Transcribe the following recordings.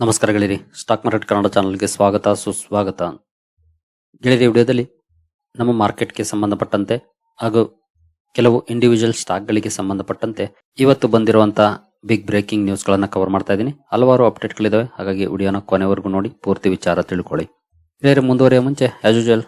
ನಮಸ್ಕಾರ ಗೆಳೆಯರಿ. Stock market Kannada ಚಾನಲ್ಗೆ ಸ್ವಾಗತ, ಸುಸ್ವಾಗತ. ಗೆಳೆಯರಿ ವಿಡಿಯೋದಲ್ಲಿ ನಮ್ಮ ಮಾರ್ಕೆಟ್ಗೆ ಸಂಬಂಧಪಟ್ಟಂತೆ ಹಾಗೂ ಕೆಲವು ಇಂಡಿವಿಜುವಲ್ ಸ್ಟಾಕ್ಗಳಿಗೆ ಸಂಬಂಧಪಟ್ಟಂತೆ ಇವತ್ತು ಬಂದಿರುವಂತಹ ಬಿಗ್ ಬ್ರೇಕಿಂಗ್ ನ್ಯೂಸ್ಗಳನ್ನು ಕವರ್ ಮಾಡ್ತಾ ಇದ್ದೀನಿ. ಹಲವಾರು ಅಪ್ಡೇಟ್ಗಳಿದ್ದಾವೆ ಹಾಗಾಗಿ ವಿಡಿಯೋನ ಕೊನೆವರೆಗೂ ನೋಡಿ, ಪೂರ್ತಿ ವಿಚಾರ ತಿಳ್ಕೊಳ್ಳಿ. ಗೆಳೆಯರಿ ಮುಂದುವರಿಯುವ ಮುಂಚೆ ಆಸ್ ಯೂಶುವಲ್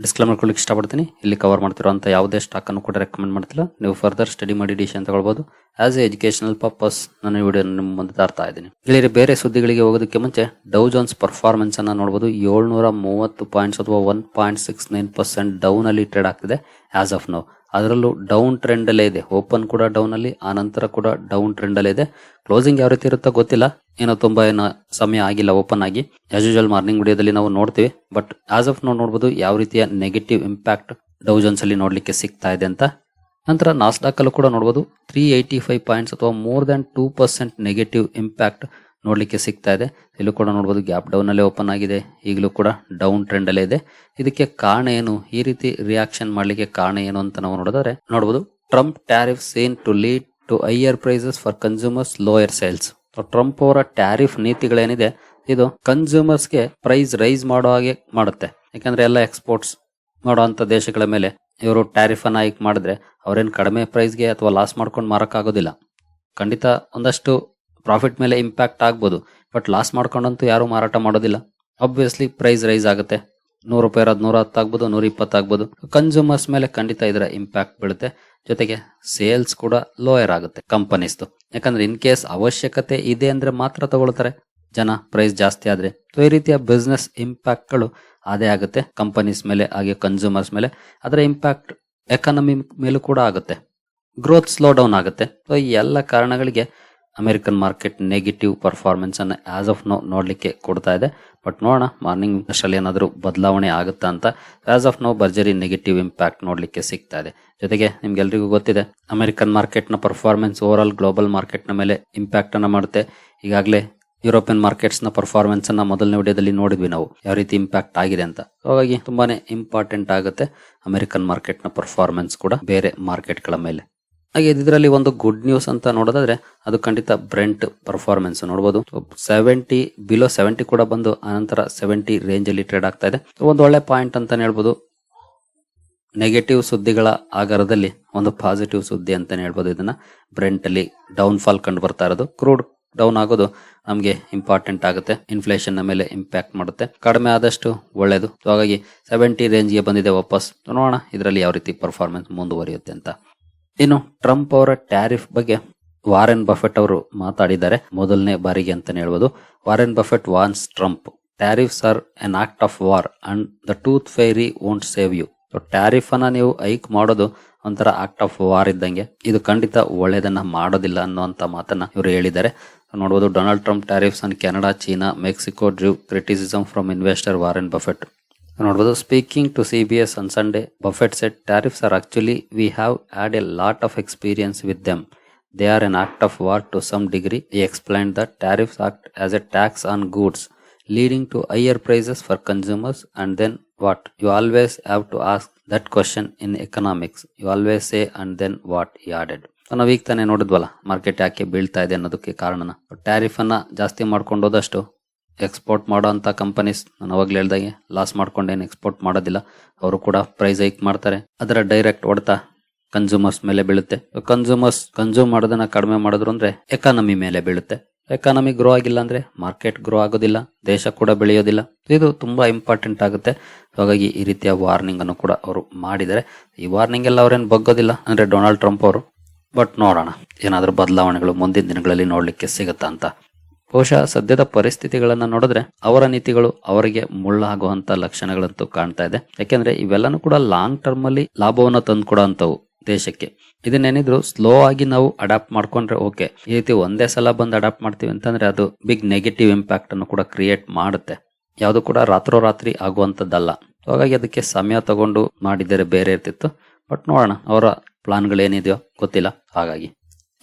ಡಿಸ್ಕ್ಲೇಮರ್ ಕೊಡ್ಲಿಕ್ಕೆ ಇಷ್ಟಪಡ್ತೀನಿ. ಇಲ್ಲಿ ಕವರ್ ಮಾಡ್ತಿರುವಂಥ ಯಾವುದೇ ಸ್ಟಾಕ್ ಅನ್ನು ಕೂಡ ರೆಕಮೆಂಡ್ ಮಾಡ್ತಿಲ್ಲ. ನೀವು ಫರ್ದರ್ ಸ್ಟಡಿ ಮಾಡಿ ಡಿಸಿಷನ್ ತಗೊಳ್ಬಹುದು ಆಸ್ ಎ ಎಜುಕೇಶನಲ್ ಪರ್ಪಸ್ ನಾನು ಈ ವಿಡಿಯೋ ನಿಮ್ಮ ಮುಂದೆ ತರ್ತಾ ಇದ್ದೀನಿ. ಇಲ್ಲಿ ಬೇರೆ ಸುದ್ದಿಗಳಿಗೆ ಹೋಗೋದಕ್ಕೆ ಮುಂಚೆ ಡೌ ಜೋನ್ಸ್ ಪರ್ಫಾರ್ಮೆನ್ಸ್ ಅನ್ನ ನೋಡಬಹುದು ಏಳ್ನೂರ ಮೂವತ್ತು ಪಾಯಿಂಟ್ಸ್ ಅಥವಾ one point six nine percent down ಅಲ್ಲಿ ಟ್ರೇಡ್ ಆಗ್ತಿದೆ ಆಸ್ ಆಫ್ ನೋ ಅದರಲ್ಲೂ ಡೌನ್ ಟ್ರೆಂಡ್ ಅಲ್ಲೇ ಇದೆ. ಓಪನ್ ಕೂಡ ಡೌನ್ ಅಲ್ಲಿ, ಆ ನಂತರ ಕೂಡ ಡೌನ್ ಟ್ರೆಂಡ್ ಅಲ್ಲೇ ಇದೆ. ಕ್ಲೋಸಿಂಗ್ ಯಾವ ರೀತಿ ಇರುತ್ತೋ ಗೊತ್ತಿಲ್ಲ. ಏನೋ ತುಂಬಾ ಏನೋ ಸಮಯ ಆಗಿಲ್ಲ ಓಪನ್ ಆಗಿ. ಆಸ್ ಯೂಶುವಲ್ ಮಾರ್ನಿಂಗ್ ವಿಡಿಯೋದಲ್ಲಿ ನಾವು ನೋಡ್ತೀವಿ. ಬಟ್ ಆಸ್ ಆಫ್ ನಾವು ನೋಡಬಹುದು ಯಾವ ರೀತಿಯ ನೆಗೆಟಿವ್ ಇಂಪ್ಯಾಕ್ಟ್ ಡೌ ಜೋನ್ಸ್ ಅಲ್ಲಿ ನೋಡ್ಲಿಕ್ಕೆ ಸಿಗ್ತಾ ಇದೆ ಅಂತ ನಂತರ ನಾಸ್ಡಾಕಲ್ಲೂ ಕೂಡ ನೋಡಬಹುದು ತ್ರೀ ಏಯ್ಟಿ ಫೈವ್ ಪಾಯಿಂಟ್ಸ್ ಅಥವಾ more than two percent negative impact ನೋಡಲಿಕ್ಕೆ ಸಿಗ್ತಾ ಇದೆ. ಇಲ್ಲೂ ಕೂಡ ನೋಡಬಹುದು ಗ್ಯಾಪ್ ಡೌನ್ ಅಲ್ಲೇ ಓಪನ್ ಆಗಿದೆ. ಈಗಲೂ ಕೂಡ ಡೌನ್ ಟ್ರೆಂಡ್ ಅಲ್ಲೇ ಇದೆ. ಇದಕ್ಕೆ ಕಾರಣ ಏನು? ಈ ರೀತಿ ರಿಯಾಕ್ಷನ್ ಮಾಡಲಿಕ್ಕೆ ಕಾರಣ ಏನು ಅಂತ ನಾವು ನೋಡಿದ್ರೆ ನೋಡಬಹುದು Trump tariff seen to lead to higher prices for consumers lower sales Trump ಅವರ ಟ್ಯಾರಿಫ್ ನೀತಿಗಳೇನಿದೆ? ಇದು ಕನ್ಸ್ಯೂಮರ್ಸ್ಗೆ ಪ್ರೈಸ್ ರೈಸ್ ಮಾಡೋ ಹಾಗೆ ಮಾಡುತ್ತೆ. ಯಾಕಂದ್ರೆ ಎಲ್ಲ ಎಕ್ಸ್ಪೋರ್ಟ್ಸ್ ಮಾಡುವಂತ ದೇಶಗಳ ಮೇಲೆ ಇವರು ಟ್ಯಾರಿಫನ್ನು ಹೈಕ್ ಮಾಡಿದ್ರೆ ಅವ್ರೇನು ಕಡಿಮೆ ಪ್ರೈಸ್ಗೆ ಅಥವಾ ಲಾಸ್ ಮಾಡ್ಕೊಂಡು ಮಾರೋಕ್ಕಾಗೋದಿಲ್ಲ. ಖಂಡಿತ ಒಂದಷ್ಟು ಪ್ರಾಫಿಟ್ ಮೇಲೆ ಇಂಪ್ಯಾಕ್ಟ್ ಆಗ್ಬೋದು. ಬಟ್ ಲಾಸ್ ಮಾಡ್ಕೊಂಡಂತೂ ಯಾರೂ ಮಾರಾಟ ಮಾಡೋದಿಲ್ಲ. ಅಬ್ವಿಯಸ್ಲಿ ಪ್ರೈಸ್ ರೈಸ್ ಆಗುತ್ತೆ. ನೂರು ರೂಪಾಯಿ ಇರೋದು ನೂರ ಹತ್ತು ಆಗ್ಬೋದು, ನೂರ ಇಪ್ಪತ್ತು ಆಗ್ಬೋದು. ಕನ್ಸ್ಯೂಮರ್ಸ್ ಮೇಲೆ ಖಂಡಿತ ಇದರ ಇಂಪ್ಯಾಕ್ಟ್ ಬೀಳುತ್ತೆ. ಜೊತೆಗೆ ಸೇಲ್ಸ್ ಕೂಡ ಲೋಯರ್ ಆಗುತ್ತೆ ಕಂಪನೀಸ್ದು ಯಾಕಂದ್ರೆ ಇನ್ ಕೇಸ್ ಅವಶ್ಯಕತೆ ಇದೆ ಅಂದ್ರೆ ಮಾತ್ರ ತಗೊಳ್ತಾರೆ. ಜನ ಪ್ರೈಸ್ ಜಾಸ್ತಿ ಆದ್ರೆ. ಸೊ ಈ ರೀತಿಯ ಬಿಸ್ನೆಸ್ ಇಂಪ್ಯಾಕ್ಟ್ಗಳು ಅದೇ ಆಗುತ್ತೆ. ಕಂಪನೀಸ್ ಮೇಲೆ, ಹಾಗೆ ಕನ್ಸ್ಯೂಮರ್ಸ್ ಮೇಲೆ. ಅದರ ಇಂಪ್ಯಾಕ್ಟ್ ಎಕಾನಮಿ ಮೇಲೂ ಕೂಡ ಆಗುತ್ತೆ. ಗ್ರೋತ್ ಸ್ಲೋ ಡೌನ್ ಆಗುತ್ತೆ. ಸೊ ಈ ಎಲ್ಲ ಕಾರಣಗಳಿಗೆ ಅಮೆರಿಕನ್ ಮಾರ್ಕೆಟ್ ನೆಗೆಟಿವ್ ಪರ್ಫಾರ್ಮೆನ್ಸ್ ಅನ್ನು ಆಸ್ ಆಫ್ ನೋ ನೋಡಲಿಕ್ಕೆ ಕೊಡ್ತಾ ಇದೆ. ಬಟ್ ನೋಡೋಣ ಮಾರ್ನಿಂಗ್ ಅಷ್ಟರಲ್ಲಿ ಏನಾದರೂ ಬದಲಾವಣೆ ಆಗುತ್ತಾ ಅಂತ. ಆಸ್ ಆಫ್ ನೋ ಭರ್ಜರಿ ನೆಗೆಟಿವ್ ಇಂಪ್ಯಾಕ್ಟ್ ನೋಡಲಿಕ್ಕೆ ಸಿಗ್ತಾ ಇದೆ. ಜೊತೆಗೆ ನಿಮ್ಗೆಲ್ರಿಗೂ ಗೊತ್ತಿದೆ ಅಮೆರಿಕನ್ ಮಾರ್ಕೆಟ್ನ ಪರ್ಫಾರ್ಮೆನ್ಸ್ ಓವರ್ ಆಲ್ ಗ್ಲೋಬಲ್ ಮಾರ್ಕೆಟ್ನ ಮೇಲೆ ಇಂಪ್ಯಾಕ್ಟನ್ನು ಮಾಡುತ್ತೆ. ಈಗಾಗಲೇ ಯುರೋಪಿಯನ್ ಮಾರ್ಕೆಟ್ಸ್ನ ಪರ್ಫಾರ್ಮೆನ್ಸ್ ಅನ್ನ ಮೊದಲನೇ ವಿಡಿಯೋದಲ್ಲಿ ನೋಡಿದ್ವಿ ನಾವು. ಯಾವ ರೀತಿ ಇಂಪ್ಯಾಕ್ಟ್ ಆಗಿದೆ ಅಂತ. ಹಾಗಾಗಿ ತುಂಬಾನೇ ಇಂಪಾರ್ಟೆಂಟ್ ಆಗುತ್ತೆ ಅಮೆರಿಕನ್ ಮಾರ್ಕೆಟ್ನ ಪರ್ಫಾರ್ಮೆನ್ಸ್ ಕೂಡ ಬೇರೆ ಮಾರ್ಕೆಟ್ಗಳ ಮೇಲೆ. ಹಾಗೆ ಇದರಲ್ಲಿ ಒಂದು ಗುಡ್ ನ್ಯೂಸ್ ಅಂತ ನೋಡೋದಾದ್ರೆ, ಅದು ಖಂಡಿತ ಬ್ರೆಂಟ್ ಪರ್ಫಾರ್ಮೆನ್ಸ್ ನೋಡಬಹುದು ಸೆವೆಂಟಿ ಬಿಲೋ ಸೆವೆಂಟಿ ಕೂಡ ಬಂದು ಆನಂತರ ಸೆವೆಂಟಿ ರೇಂಜ್ ಅಲ್ಲಿ ಟ್ರೇಡ್ ಆಗ್ತಾ ಇದೆ. ಒಂದು ಒಳ್ಳೆ ಪಾಯಿಂಟ್ ಅಂತ ಹೇಳ್ಬೋದು. ನೆಗೆಟಿವ್ ಸುದ್ದಿಗಳ ಆಗರದಲ್ಲಿ ಒಂದು ಪಾಸಿಟಿವ್ ಸುದ್ದಿ ಅಂತಾನೆ ಹೇಳ್ಬೋದು ಇದನ್ನ. ಬ್ರೆಂಟ್ ಅಲ್ಲಿ ಡೌನ್ ಫಾಲ್ ಕಂಡು ಬರ್ತಾ ಇರೋದು. ಕ್ರೂಡ್ ಡೌನ್ ಆಗೋದು ನಮಗೆ ಇಂಪಾರ್ಟೆಂಟ್ ಆಗುತ್ತೆ. ಇನ್ಫ್ಲೇಷನ್ ಮೇಲೆ ಇಂಪ್ಯಾಕ್ಟ್ ಮಾಡುತ್ತೆ. ಕಡಿಮೆ ಆದಷ್ಟು ಒಳ್ಳೇದು. ಸೊ ಹಾಗಾಗಿ ಸೆವೆಂಟಿ ರೇಂಜ್ಗೆ ಬಂದಿದೆ ವಾಪಸ್. ನೋಡೋಣ ಇದರಲ್ಲಿ ಯಾವ ರೀತಿ ಪರ್ಫಾರ್ಮೆನ್ಸ್ ಮುಂದುವರಿಯುತ್ತೆ ಅಂತ. ಇನ್ನು ಟ್ರಂಪ್ ಅವರ ಟ್ಯಾರಿಫ್ ಬಗ್ಗೆ ವಾರೆನ್ ಬಫೆಟ್ ಅವರು ಮಾತಾಡಿದ್ದಾರೆ. ಮೊದಲನೇ ಬಾರಿಗೆ ಅಂತ ಹೇಳ್ಬೋದು. Warren Buffett warns Trump tariffs are an act of war and the tooth fairy won't save you tariff ಅನ್ನ ನೀವು ಐಕ್ ಮಾಡೋದು ಒಂಥರ ಆಕ್ಟ್ ಆಫ್ ವಾರ್ ಇದ್ದಂಗೆ. ಇದು ಖಂಡಿತ ಒಳ್ಳೇದನ್ನ ಮಾಡೋದಿಲ್ಲ ಅನ್ನುವಂತ ಮಾತನ್ನ ಇವರು ಹೇಳಿದ್ದಾರೆ. ನೋಡಬಹುದು Donald Trump tariffs on Canada China Mexico drew criticism from investor Warren Buffett ನೋಡಬಹುದು speaking to C B S on Sunday Buffett said tariffs are actually we have had a lot of experience with them they are an act of war to some degree explain the tariffs act as a tax on goods leading to higher prices for consumers and then what? You always have to ask that question in economics. You always say, and then what? he added. ನಾವ್ ಈಗ ತಾನೇ ನೋಡಿದ್ವಲ್ಲ market ಯಾಕೆ ಬೀಳ್ತಾ ಇದೆ ಅನ್ನೋದಕ್ಕೆ ಕಾರಣನ. Tariff ಅನ್ನ ಜಾಸ್ತಿ ಮಾಡ್ಕೊಂಡು ಹೋದಷ್ಟು ಎಕ್ಸ್ಪೋರ್ಟ್ ಮಾಡೋ ಅಂತ ಕಂಪನೀಸ್ ನಾನು ಅವಾಗ್ಲೇ ಹೇಳ್ದಾಗೆ ಲಾಸ್ ಮಾಡ್ಕೊಂಡೇನು ಎಕ್ಸ್ಪೋರ್ಟ್ ಮಾಡೋದಿಲ್ಲ. ಅವರು ಕೂಡ ಪ್ರೈಸ್ ಹೈಕ್ ಮಾಡ್ತಾರೆ. ಅದರ ಡೈರೆಕ್ಟ್ ಹೊಡೆತ ಕನ್ಸ್ಯೂಮರ್ಸ್ ಮೇಲೆ ಬೀಳುತ್ತೆ. ಕನ್ಸ್ಯೂಮರ್ಸ್ ಕನ್ಸ್ಯೂಮ್ ಮಾಡೋದನ್ನ ಕಡಿಮೆ ಮಾಡಿದ್ರು ಅಂದ್ರೆ ಎಕಾನಮಿ ಮೇಲೆ ಬೀಳುತ್ತೆ. ಎಕಾನಮಿ ಗ್ರೋ ಆಗಿಲ್ಲ ಅಂದ್ರೆ ಮಾರ್ಕೆಟ್ ಗ್ರೋ ಆಗೋದಿಲ್ಲ, ದೇಶ ಕೂಡ ಬೆಳೆಯೋದಿಲ್ಲ. ಇದು ತುಂಬಾ ಇಂಪಾರ್ಟೆಂಟ್ ಆಗುತ್ತೆ. ಹಾಗಾಗಿ ಈ ರೀತಿಯ ವಾರ್ನಿಂಗ್ ಅನ್ನು ಕೂಡ ಅವರು ಮಾಡಿದ್ದಾರೆ. ಈ ವಾರ್ನಿಂಗ್ ಎಲ್ಲ ಅವ್ರೇನು ಬಗ್ಗೋದಿಲ್ಲ ಅಂದ್ರೆ ಡೊನಾಲ್ಡ್ ಟ್ರಂಪ್ ಅವರು. ಬಟ್ ನೋಡೋಣ, ಏನಾದರೂ ಬದಲಾವಣೆಗಳು ಮುಂದಿನ ದಿನಗಳಲ್ಲಿ ನೋಡ್ಲಿಕ್ಕೆ ಸಿಗುತ್ತಾ ಅಂತ. ಬಹುಶಃ ಸದ್ಯದ ಪರಿಸ್ಥಿತಿಗಳನ್ನ ನೋಡಿದ್ರೆ ಅವರ ನೀತಿಗಳು ಅವರಿಗೆ ಮುಳ್ಳಾಗುವಂತ ಲಕ್ಷಣಗಳಂತೂ ಕಾಣ್ತಾ ಇದೆ. ಯಾಕೆಂದ್ರೆ ಇವೆಲ್ಲನೂ ಕೂಡ ಲಾಂಗ್ ಟರ್ಮ್ ಅಲ್ಲಿ ಲಾಭವನ್ನು ತಂದು ದೇಶಕ್ಕೆ. ಇದನ್ನೇನಿದ್ರು ಸ್ಲೋ ಆಗಿ ನಾವು ಅಡಾಪ್ಟ್ ಮಾಡ್ಕೊಂಡ್ರೆ ಓಕೆ ಈ ರೀತಿ ಒಂದೇ ಸಲ ಬಂದು ಅಡಾಪ್ಟ್ ಮಾಡ್ತೀವಿ ಅಂತಂದ್ರೆ ಅದು ಬಿಗ್ ನೆಗೆಟಿವ್ ಇಂಪ್ಯಾಕ್ಟ್ ಅನ್ನು ಕೂಡ ಕ್ರಿಯೇಟ್ ಮಾಡುತ್ತೆ. ಯಾವುದು ಕೂಡ ರಾತ್ರೋರಾತ್ರಿ ಆಗುವಂತದ್ದಲ್ಲ. ಹಾಗಾಗಿ ಅದಕ್ಕೆ ಸಮಯ ತಗೊಂಡು ಮಾಡಿದರೆ ಬೇರೆ ಇರ್ತಿತ್ತು. ಬಟ್ ನೋಡೋಣ, ಅವರ ಪ್ಲಾನ್ಗಳೇನಿದೆಯೋ ಗೊತ್ತಿಲ್ಲ. ಹಾಗಾಗಿ.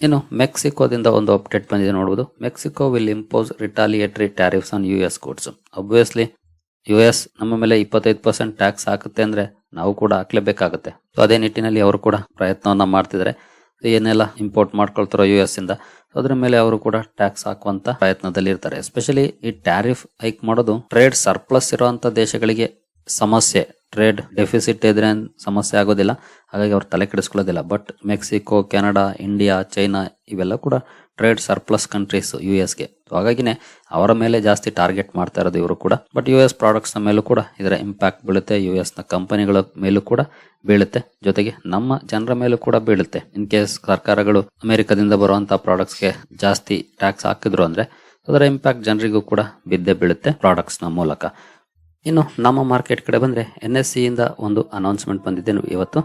ಇನ್ನು ಮೆಕ್ಸಿಕೋದಿಂದ ಒಂದು ಅಪ್ಡೇಟ್ ಬಂದಿದೆ ನೋಡಬಹುದು Mexico will impose retaliatory tariffs on U S goods obviously U S ನಮ್ಮ ಮೇಲೆ ಇಪ್ಪತ್ತೈದು ಪರ್ಸೆಂಟ್ ಟ್ಯಾಕ್ಸ್ ಹಾಕುತ್ತೆ ಅಂದ್ರೆ ನಾವು ಕೂಡ ಹಾಕ್ಲೇಬೇಕಾಗುತ್ತೆ. ಸೊ ಅದೇ ನಿಟ್ಟಿನಲ್ಲಿ ಅವರು ಕೂಡ ಪ್ರಯತ್ನವನ್ನ ಮಾಡ್ತಿದ್ದಾರೆ ಏನೆಲ್ಲ ಇಂಪೋರ್ಟ್ ಮಾಡ್ಕೊಳ್ತಾರೋ ಯು ಎಸ್ ಇಂದ ಅದ್ರ ಮೇಲೆ ಅವರು ಕೂಡ ಟ್ಯಾಕ್ಸ್ ಹಾಕುವಂತ ಪ್ರಯತ್ನದಲ್ಲಿ ಇರ್ತಾರೆ. ಎಸ್ಪೆಷಲಿ ಈ ಟ್ಯಾರಿಫ್ ಹೈಕ್ ಮಾಡೋದು ಟ್ರೇಡ್ ಸರ್ಪ್ಲಸ್ ಇರುವಂತ ದೇಶಗಳಿಗೆ ಸಮಸ್ಯೆ. ಟ್ರೇಡ್ ಡೆಫಿಸಿಟ್ ಇದ್ರೆ ಸಮಸ್ಯೆ ಆಗೋದಿಲ್ಲ. ಹಾಗಾಗಿ ಅವ್ರು ತಲೆ ಕೆಡಿಸ್ಕೊಳ್ಳೋದಿಲ್ಲ. But Mexico, Canada, India, China ಇವೆಲ್ಲ ಕೂಡ ಟ್ರೇಡ್ ಸರ್ಪ್ಲಸ್ ಕಂಟ್ರೀಸ್ ಯು ಎಸ್ಗೆ ಹಾಗಾಗಿನೇ ಅವರ ಮೇಲೆ ಜಾಸ್ತಿ ಟಾರ್ಗೆಟ್ ಮಾಡ್ತಾ ಇರೋದು ಇವರು ಕೂಡ. ಬಟ್ ಯು ಎಸ್ ಪ್ರಾಡಕ್ಟ್ಸ್ನ ಮೇಲೂ ಕೂಡ ಇದರ ಇಂಪ್ಯಾಕ್ಟ್ ಬೀಳುತ್ತೆ. ಯು ಎಸ್ನ ಕಂಪನಿಗಳ ಮೇಲೂ ಕೂಡ ಬೀಳುತ್ತೆ. ಜೊತೆಗೆ ನಮ್ಮ ಜನರ ಮೇಲೂ ಕೂಡ ಬೀಳುತ್ತೆ. ಇನ್ ಕೇಸ್ ಸರ್ಕಾರಗಳು ಅಮೆರಿಕದಿಂದ ಬರುವಂತಹ ಪ್ರಾಡಕ್ಟ್ಸ್ಗೆ ಜಾಸ್ತಿ ಟ್ಯಾಕ್ಸ್ ಹಾಕಿದ್ರು ಅಂದ್ರೆ ಅದರ ಇಂಪ್ಯಾಕ್ಟ್ ಜನರಿಗೂ ಕೂಡ ಬಿದ್ದೆ ಬೀಳುತ್ತೆ ಪ್ರಾಡಕ್ಟ್ಸ್ನ ಮೂಲಕ. ಇನ್ನು ನಮ್ಮ ಮಾರ್ಕೆಟ್ ಕಡೆ ಬಂದರೆ ಎನ್ ಎಸ್ ಸಿಯಿಂದ ಇಂದ ಒಂದು ಅನೌನ್ಸ್ಮೆಂಟ್ ಬಂದಿದೆ ಇವತ್ತು.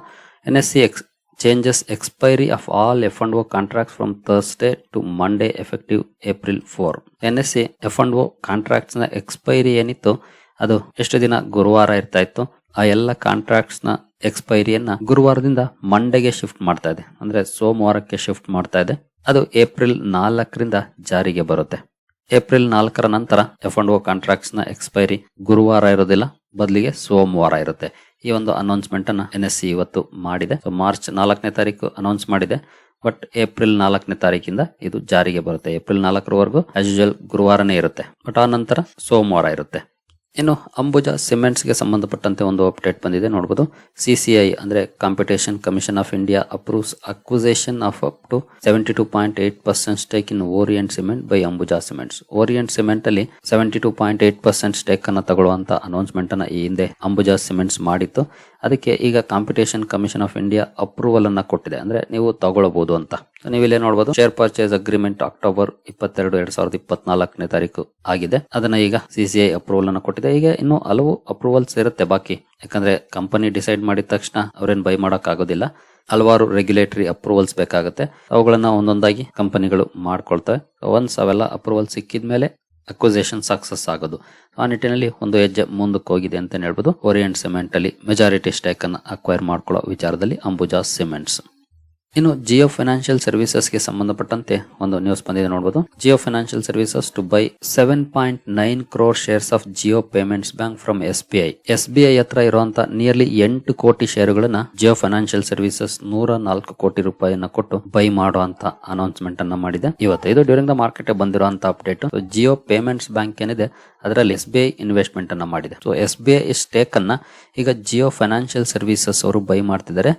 N S C exchanges expiry of all F and O contracts from Thursday to Monday effective April four N S C F and O ಕಾಂಟ್ರಾಕ್ಟ್ಸ್ನ expiry ಏನಿತ್ತು? ಅದು ಎಷ್ಟು ದಿನ ಗುರುವಾರ ಇರ್ತಾ ಇತ್ತು. ಆ ಎಲ್ಲ ಕಾಂಟ್ರಾಕ್ಟ್ಸ್ನ ಎಕ್ಸ್ಪೈರಿಯನ್ನ ಗುರುವಾರದಿಂದ ಮಂಡೆಗೆ ಶಿಫ್ಟ್ ಮಾಡ್ತಾ ಇದೆ. ಅಂದರೆ ಸೋಮವಾರಕ್ಕೆ ಶಿಫ್ಟ್ ಮಾಡ್ತಾ ಇದೆ. ಅದು ಏಪ್ರಿಲ್ ನಾಲ್ಕರಿಂದ ಜಾರಿಗೆ ಬರುತ್ತೆ. ಏಪ್ರಿಲ್ ನಾಲ್ಕರ ನಂತರ ಎಫ್ ಅಂಡ್ ಓ ಕಾಂಟ್ರಾಕ್ಟ್ಸ್ನ ಎಕ್ಸ್ಪೈರಿ ಗುರುವಾರ ಇರೋದಿಲ್ಲ, ಬದಲಿಗೆ ಸೋಮವಾರ ಇರುತ್ತೆ. ಈ ಒಂದು ಅನೌನ್ಸ್ಮೆಂಟ್ ಅನ್ನ ಎನ್ ಎಸ್ ಸಿ ಇವತ್ತು ಮಾಡಿದೆ. ಸೊ ಮಾರ್ಚ್ ನಾಲ್ಕನೇ ತಾರೀಕು ಅನೌನ್ಸ್ ಮಾಡಿದೆ. ಬಟ್ ಏಪ್ರಿಲ್ ನಾಲ್ಕನೇ ತಾರೀಕಿಂದ ಇದು ಜಾರಿಗೆ ಬರುತ್ತೆ. ಏಪ್ರಿಲ್ ನಾಲ್ಕರವರೆಗೂ ಆಸ್ ಯೂಶಲ್ ಗುರುವಾರನೇ ಇರುತ್ತೆ. ಬಟ್ ಆ ನಂತರ ಸೋಮವಾರ ಇರುತ್ತೆ. ಇನ್ನು ಅಂಬುಜ ಸಿಮೆಂಟ್ಸ್ಗೆ ಸಂಬಂಧಪಟ್ಟಂತೆ ಒಂದು ಅಪ್ಡೇಟ್ ಬಂದಿದೆ ನೋಡಬಹುದು ಐ ಅಂದ್ರೆ competition commission of India approves acquisition of up to seventy two point eight percent stake in Orient cement by Ambuja cements Orient cement ಅಲ್ಲಿ seventy two point eight percent stake ಅನ್ನು ತಗೊಳ್ಳುವಂತ announcement ಅನ್ನ ಈ ಹಿಂದೆ ಅಂಬುಜ cements ಮಾಡಿತ್ತು. ಅದಕ್ಕೆ ಈಗ competition commission of India approval ಅನ್ನ ಕೊಟ್ಟಿದೆ. ಅಂದ್ರೆ ನೀವು ತಗೊಳ್ಳಬಹುದು ಅಂತ. ನೀವಿಲ್ಲೇ ನೋಡಬಹುದು ಶೇರ್ ಪರ್ಚೇಸ್ ಅಗ್ರಿಮೆಂಟ್ ಅಕ್ಟೋಬರ್ ಇಪ್ಪತ್ತೆರಡು, ಎರಡ್ ಸಾವಿರದ ಇಪ್ಪತ್ನಾಲ್ಕನೇ ತಾರೀಕು ಆಗಿದೆ. ಅದನ್ನ ಈಗ ಸಿಸಿಐ ಅಪ್ರೂವಲ್ ಅನ್ನ ಕೊಟ್ಟಿದೆ. ಈಗ ಇನ್ನು ಹಲವು ಅಪ್ರೂವಲ್ಸ್ ಇರುತ್ತೆ ಬಾಕಿ. ಯಾಕಂದ್ರೆ ಕಂಪನಿ ಡಿಸೈಡ್ ಮಾಡಿದ ತಕ್ಷಣ ಅವ್ರೇನ್ ಬೈ ಮಾಡಕ್ ಆಗೋದಿಲ್ಲ ಹಲವಾರು ರೆಗ್ಯುಲೇಟರಿ ಅಪ್ರೂವಲ್ಸ್ ಬೇಕಾಗುತ್ತೆ. ಅವುಗಳನ್ನ ಒಂದೊಂದಾಗಿ ಕಂಪನಿಗಳು ಮಾಡ್ಕೊಳ್ತವೆ. ಒನ್ಸ್ ಅವೆಲ್ಲ ಅಪ್ರೂವಲ್ ಸಿಕ್ಕಿದ ಮೇಲೆ ಅಕ್ವಿಸೇಷನ್ ಸಕ್ಸಸ್ ಆಗೋದು. ಆ ನಿಟ್ಟಿನಲ್ಲಿ ಒಂದು ಹೆಜ್ಜೆ ಮುಂದಕ್ಕೆ ಹೋಗಿದೆ ಅಂತ ಹೇಳ್ಬೋದು. ಓರಿಯಂಟ್ ಸಿಮೆಂಟ್ ಅಲ್ಲಿ ಮೆಜಾರಿಟಿ ಸ್ಟೇಕ್ ಅನ್ನು ಅಕ್ವೈರ್ ಮಾಡ್ಕೊಳ್ಳೋ ವಿಚಾರದಲ್ಲಿ ಅಂಬುಜಾ ಸಿಮೆಂಟ್ಸ್ ಇನ್ನು ಜಿಯೋ ಫೈನಾನ್ಷಿಯಲ್ ಸರ್ವಿಸಸ್ಗೆ ಸಂಬಂಧಪಟ್ಟಂತೆ ಒಂದು ನ್ಯೂಸ್ ಬಂದಿದೆ ನೋಡಬಹುದು Jio financial services to buy seven point nine crore shares of Jio payments bank from S B I S B I ಹತ್ರ ಇರುವಂತಹ ನಿಯರ್ಲಿ ಎಂಟು ಕೋಟಿ ಶೇರ್ಗಳನ್ನ ಜಿಯೋ ಫೈನಾನ್ಷಿಯಲ್ ಸರ್ವಿಸಸ್ ನೂರ ನಾಲ್ಕು ಕೋಟಿ ರೂಪಾಯಿಯನ್ನ ಕೊಟ್ಟು ಬೈ ಮಾಡುವಂತ ಅನೌನ್ಸ್ಮೆಂಟ್ ಅನ್ನ ಮಾಡಿದೆ. ಇವತ್ತು ಇದು ಡ್ಯೂರಿಂಗ್ ದ ಮಾರ್ಕೆಟ್ ಬಂದಿರುವಂತಹ ಅಪ್ಡೇಟ್ ಜಿಯೋ ಪೇಮೆಂಟ್ಸ್ ಬ್ಯಾಂಕ್ ಏನಿದೆ, ಅದರಲ್ಲಿ ಎಸ್ ಬಿ ಐ ಇನ್ವೆಸ್ಟ್ಮೆಂಟ್ ಅನ್ನ ಮಾಡಿದೆ. So S B I stake ಅನ್ನ ಈಗ ಜಿಯೋ ಫೈನಾನ್ಷಿಯಲ್ ಸರ್ವಿಸಸ್ ಅವರು ಬೈ ಮಾಡ್ತಿದ್ದಾರೆ.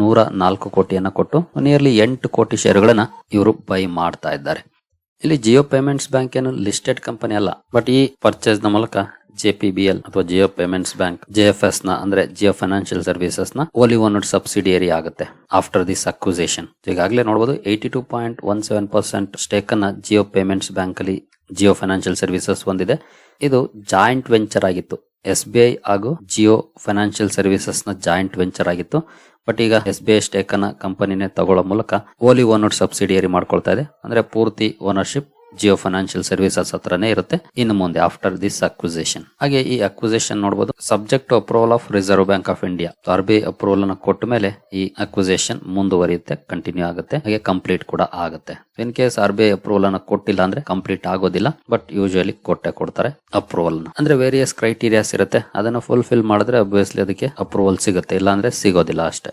ನೂರ ನಾಲ್ಕು ಕೋಟಿಯನ್ನ ಕೊಟ್ಟು ನಿಯರ್ಲಿ ಎಂಟು ಕೋಟಿ ಶೇರ್ಗಳನ್ನ ಇವರು ಬೈ ಮಾಡ್ತಾ ಇದ್ದಾರೆ. ಇಲ್ಲಿ ಜಿಯೋ ಪೇಮೆಂಟ್ಸ್ ಬ್ಯಾಂಕ್ ಏನು ಲಿಸ್ಟೆಡ್ ಕಂಪನಿ ಅಲ್ಲ, ಬಟ್ ಈ ಪರ್ಚೇಸ್ನ ಮೂಲಕ ಜೆ ಪಿ ಬಿ ಎಲ್ ಅಥವಾ Jio payments bank, J F ಎಸ್ನ, ಅಂದ್ರೆ ಜಿಯೋ ಫೈನಾನ್ಷಿಯಲ್ ಸರ್ವಿಸಸ್ನ ಓಲಿ ಒನ್ ಸಬ್ಸಿಡಿಯರಿ ಆಗುತ್ತೆ ಆಫ್ಟರ್ ದಿಸ್ ಅಕ್ವಿಸೇಷನ್ ಈಗಾಗಲೇ ನೋಡಬಹುದು eighty two point one seven percent stake ಅನ್ನ ಜಿಯೋ ಪೇಮೆಂಟ್ಸ್ ಬ್ಯಾಂಕ್ ಅಲ್ಲಿ ಜಿಯೋ ಫೈನಾನ್ಷಿಯಲ್ ಸರ್ವಿಸಸ್ ಒಂದಿದೆ. ಇದು ಜಾಯಿಂಟ್ ವೆಂಚರ್ ಆಗಿತ್ತು. ಎಸ್ ಬಿ ಐ ಹಾಗೂ ಜಿಯೋ ಫೈನಾನ್ಷಿಯಲ್ ಸರ್ವಿಸಸ್ನ ಜಾಯಿಂಟ್ ವೆಂಚರ್ ಆಗಿತ್ತು. ಬಟ್ ಈಗ ಎಸ್ ಬಿ ಐ ಸ್ಟೇಕ್ ಅನ್ನ ಕಂಪನಿನೇ ತಗೊಳ್ಳೋ ಮೂಲಕ ಓಲಿ ಓನರ್ ಸಬ್ಸಿಡಿಯರಿ ಮಾಡ್ಕೊಳ್ತಾ ಇದೆ. ಅಂದ್ರೆ ಪೂರ್ತಿ ಓನರ್ಶಿಪ್ ಜಿಯೋ ಫೈನಾನ್ಷಿಯಲ್ ಸರ್ವಿಸಸ್ ಹತ್ರನೇ ಇರುತ್ತೆ. ಇನ್ನು ಮುಂದೆ ಆಫ್ಟರ್ ದಿಸ್ ಅಕ್ವಿಸೇಷನ್ ಹಾಗೆ ಈ ಅಕ್ವಿಸೇಷನ್ ನೋಡಬಹುದು subject approval of reserve bank of India R B approval ಅನ್ನು ಕೊಟ್ಟ ಮೇಲೆ ಈ ಅಕ್ವಿಸೇಷನ್ ಮುಂದುವರಿಯುತ್ತೆ ಕಂಟಿನ್ಯೂ ಆಗುತ್ತೆ, ಹಾಗೆ ಕಂಪ್ಲೀಟ್ ಕೂಡ ಆಗುತ್ತೆ. In case R B I approval ಅನ್ನು ಕೊಟ್ಟಿಲ್ಲ ಅಂದ್ರೆ ಕಂಪ್ಲೀಟ್ ಆಗೋದಿಲ್ಲ ಬಟ್ ಯೂಶಲಿ ಕೊಟ್ಟೆ ಕೊಡ್ತಾರೆ ಅಪ್ರೂವಲ್ ಅಂದ್ರೆ ವೇರಿಯಸ್ ಕ್ರೈಟೀರಿಯಾಸ್ ಇರುತ್ತೆ, ಅದನ್ನ ಫುಲ್ಫಿಲ್ ಮಾಡಿದ್ರೆ ಅಬ್ವಿಯಸ್ಲಿ ಅದಕ್ಕೆ ಅಪ್ರೂವಲ್ ಸಿಗುತ್ತೆ ಇಲ್ಲ ಅಂದ್ರೆ ಸಿಗೋದಿಲ್ಲ ಅಷ್ಟೇ.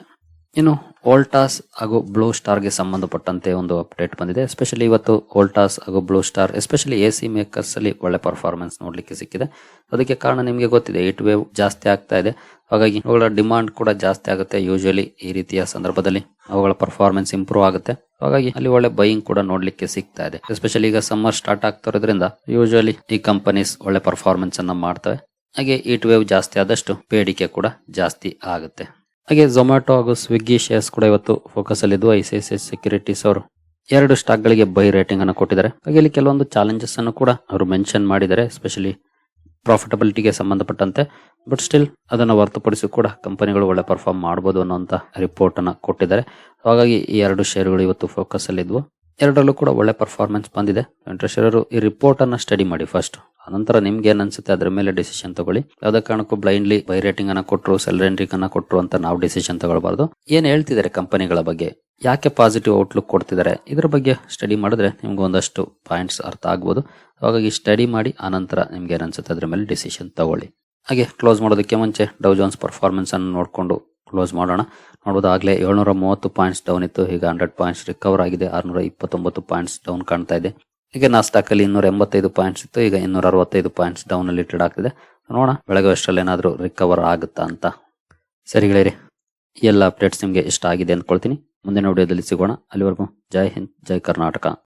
ಇನ್ನು ವೋಲ್ಟಾಸ್ ಹಾಗೂ ಬ್ಲೂ ಸ್ಟಾರ್ಗೆ ಸಂಬಂಧಪಟ್ಟಂತೆ ಒಂದು ಅಪ್ಡೇಟ್ ಬಂದಿದೆ. ಎಸ್ಪೆಷಲಿ ಇವತ್ತು ವೋಲ್ಟಾಸ್ ಹಾಗೂ Blue Star especially A C ಮೇಕರ್ಸಲ್ಲಿ ಒಳ್ಳೆ ಪರ್ಫಾರ್ಮೆನ್ಸ್ ನೋಡಲಿಕ್ಕೆ ಸಿಕ್ಕಿದೆ. ಅದಕ್ಕೆ ಕಾರಣ ನಿಮಗೆ ಗೊತ್ತಿದೆ ಏಟ್ ವೇವ್ ಜಾಸ್ತಿ ಆಗ್ತಾ ಇದೆ. ಹಾಗಾಗಿ ಅವುಗಳ ಡಿಮಾಂಡ್ ಕೂಡ ಜಾಸ್ತಿ ಆಗುತ್ತೆ ಯೂಶಲಿ ಈ ರೀತಿಯ ಸಂದರ್ಭದಲ್ಲಿ. ಅವುಗಳ ಪರ್ಫಾರ್ಮೆನ್ಸ್ ಇಂಪ್ರೂವ್ ಆಗುತ್ತೆ. ಹಾಗಾಗಿ ಅಲ್ಲಿ ಒಳ್ಳೆ ಬೈಯಿಂಗ್ ಕೂಡ ನೋಡ್ಲಿಕ್ಕೆ ಸಿಗ್ತಾ ಇದೆ. ಎಸ್ಪೆಷಲಿ ಈಗ ಸಮ್ಮರ್ ಸ್ಟಾರ್ಟ್ ಆಗ್ತಿರೋದ್ರಿಂದ ಯೂಶಲಿ ಈ ಕಂಪನೀಸ್ ಒಳ್ಳೆ ಪರ್ಫಾರ್ಮೆನ್ಸ್ ಅನ್ನ ಮಾಡ್ತವೆ. ಹಾಗೆ ಈಟ್ ವೇವ್ ಜಾಸ್ತಿ ಆದಷ್ಟು ಬೇಡಿಕೆ ಕೂಡ ಜಾಸ್ತಿ ಆಗುತ್ತೆ. ಹಾಗೆ ಝೊಮ್ಯಾಟೊ ಹಾಗೂ ಸ್ವಿಗ್ಗಿ ಶೇರ್ಸ್ ಕೂಡ ಇವತ್ತು ಫೋಕಸ್ ಅಲ್ಲಿದ್ದು. I C I C securities ಅವರು ಎರಡು ಸ್ಟಾಕ್ ಗಳಿಗೆ ಬೈ ರೇಟಿಂಗ್ ಅನ್ನು ಕೊಟ್ಟಿದ್ದಾರೆ. ಹಾಗೆ ಇಲ್ಲಿ ಕೆಲವೊಂದು ಚಾಲೆಂಜಸ್ ಅನ್ನು ಕೂಡ ಅವರು ಮೆನ್ಷನ್ ಮಾಡಿದ್ದಾರೆ ಎಸ್ಪೆಷಲಿ ಪ್ರಾಫಿಟಬಿಲಿಟಿಗೆ ಸಂಬಂಧಪಟ್ಟಂತೆ. ಬಟ್ ಸ್ಟಿಲ್ ಅದನ್ನು ಹೊರತುಪಡಿಸಿ ಕೂಡ ಕಂಪನಿಗಳು ಒಳ್ಳೆ ಪರ್ಫಾರ್ಮ್ ಮಾಡಬಹುದು ಅನ್ನೋಂತ ರಿಪೋರ್ಟ್ ಅನ್ನು ಕೊಟ್ಟಿದ್ದಾರೆ. ಹಾಗಾಗಿ ಈ ಎರಡು ಶೇರುಗಳು ಇವತ್ತು ಫೋಕಸ್ ಅಲ್ಲಿದ್ವು. ಎರಡರಲ್ಲೂ ಕೂಡ ಒಳ್ಳೆ ಪರ್ಫಾರ್ಮೆನ್ಸ್ ಬಂದಿದೆ. ಇಂಟ್ರೆಸ್ಟ್ ಈ ರಿಪೋರ್ಟ್ ಅನ್ನು ಸ್ಟಡಿ ಮಾಡಿ ಫಸ್ಟ್ ಅನಂತರ ನಿಮ್ಗೆ ಏನ್ ಅನ್ಸುತ್ತೆ ಅದ್ರ ಮೇಲೆ ಡಿಸಿಷನ್ ತಗೊಳ್ಳಿ. ಯಾವ್ದೇ ಕಾರಣಕ್ಕೂ ಬ್ಲೈಂಡ್ಲಿ ಬೈ ರೇಟಿಂಗ್ ಅನ್ನ ಕೊಟ್ಟರು ಸೆಲ್ ಅನ್ನ ಕೊಟ್ಟರು ಅಂತ ನಾವು ಡಿಸಿಷನ್ ತಗೊಳ್ಬಾರ್ದು. ಏನ್ ಹೇಳ್ತಿದ್ದಾರೆ ಕಂಪನಿಗಳ ಬಗ್ಗೆ? ಯಾಕೆ ಪಾಸಿಟಿವ್ ಔಟ್ಲುಕ್ ಕೊಡ್ತಿದ್ದಾರೆ? ಇದ್ರ ಬಗ್ಗೆ ಸ್ಟಡಿ ಮಾಡಿದ್ರೆ ನಿಮ್ಗೆ ಒಂದಷ್ಟು ಪಾಯಿಂಟ್ಸ್ ಅರ್ಥ ಆಗ್ಬೋದು. ಹಾಗಾಗಿ ಸ್ಟಡಿ ಮಾಡಿ, ಆನಂತರ ನಿಮ್ಗೆ ಏನ್ ಅನ್ಸುತ್ತೆ ಅದ್ರ ಮೇಲೆ ಡಿಸಿಷನ್ ತಗೊಳ್ಳಿ. ಹಾಗೆ ಕ್ಲೋಸ್ ಮಾಡೋದಕ್ಕೆ ಮುಂಚೆ ಡೌ ಜೋನ್ಸ್ ಪರ್ಫಾರ್ಮೆನ್ಸ್ ಅನ್ನು ನೋಡಿಕೊಂಡು ಕ್ಲೋಸ್ ಮಾಡೋಣ. ನೋಡ್ಬೋದು ಆಗಲೇ ಏಳ್ನೂರ ಮೂವತ್ತು ಪಾಯಿಂಟ್ಸ್ ಡೌನ್ ಇತ್ತು. ಈಗ ಹಂಡ್ರೆಡ್ ಪಾಯಿಂಟ್ಸ್ ರಿಕವರ್ ಆಗಿದೆ. ಆರ್ನೂರ ಇಪ್ಪತ್ತೊಂಬತ್ತು ಪಾಯಿಂಟ್ಸ್ ಡೌನ್ ಕಾಣ್ತಾ ಇದೆ. ಈಗ ನಾಸ್ಟಾಕ್ ಅಲ್ಲಿ ಇನ್ನೂರ ಎಂಬತ್ತೈದು ಪಾಯಿಂಟ್ಸ್ ಇತ್ತು, ಈಗ ಇನ್ನೂರ ಅರವತ್ತೈದು ಪಾಯಿಂಟ್ಸ್ ಡೌನ್ ಅಲ್ಲಿ ಟ್ರೇಡ್ ಆಗ್ತಿದೆ. ನೋಡೋಣ, ಬೆಳಗ್ಗೆ ಅಷ್ಟರಲ್ಲಿ ಏನಾದರೂ ರಿಕವರ್ ಆಗುತ್ತಾ ಅಂತ. ಸರಿ ಗೆಳೆಯರಿ ಎಲ್ಲ ಅಪ್ಡೇಟ್ಸ್ ನಿಮಗೆ ಇಷ್ಟ ಆಗಿದೆ ಅಂದ್ಕೊಳ್ತೀನಿ. ಮುಂದಿನ ವಿಡಿಯೋದಲ್ಲಿ ಸಿಗೋಣ. ಅಲ್ಲಿವರೆಗೂ ಜೈ ಹಿಂದ್, ಜೈ ಕರ್ನಾಟಕ.